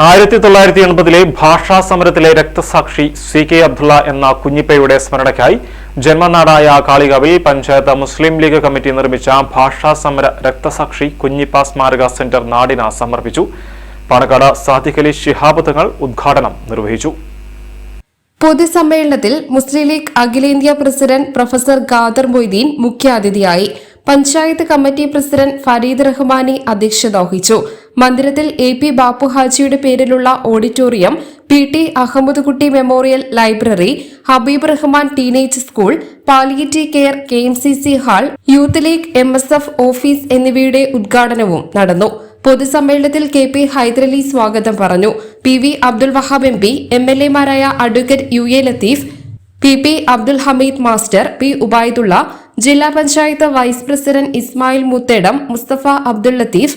ആയിരത്തി തൊള്ളായിരത്തി എൺപതിലെ ഭാഷാ സമരത്തിലെ രക്തസാക്ഷി സി കെ അബ്ദുള്ള എന്ന കുഞ്ഞിപ്പയുടെ സ്മരണയ്ക്കായി ജന്മനാടായ കാളികാവിൽ പഞ്ചായത്ത് മുസ്ലിം ലീഗ് കമ്മിറ്റി നിർമ്മിച്ച ഭാഷാ സമര രക്തസാക്ഷി കുഞ്ഞിപ്പ സ്മാരക സെന്റർ നാടിന സമർപ്പിച്ചു. പാണക്കാട് സാദിഖലി ശിഹാബ് തങ്ങൾ ഉദ്ഘാടനം നിർവഹിച്ചു. പൊതുസമ്മേളനത്തിൽ മുസ്ലിം ലീഗ് അഖിലേന്ത്യാ പ്രസിഡന്റ് പ്രൊഫസർ ഖാദർ മൊയ്തീൻ മുഖ്യാതിഥിയായി പഞ്ചായത്ത് കമ്മിറ്റി പ്രസിഡന്റ് ഫരീദ് റഹ്മാനി അധ്യക്ഷത വഹിച്ചു. മന്ദിരത്തിൽ എ പി ബാപ്പു ഹാജിയുടെ പേരിലുള്ള auditorium P T Ahammed Kutty memorial library Habeeb Rahman teenage school palliative care K M C C hall youth league M S F office എന്നിവയുടെ ഉദ്ഘാടനവും നടന്നു. പൊതുസമ്മേളനത്തിൽ കെ പി ഹൈദരലി സ്വാഗതം പറഞ്ഞു. P V Abdul Wahab M P M L എമാരായ advocate U A Latheef P P Abdul Hameed master P Ubaidulla ജില്ലാ panchayat vice president Ismail Muthedam Mustafa Abdul Latheef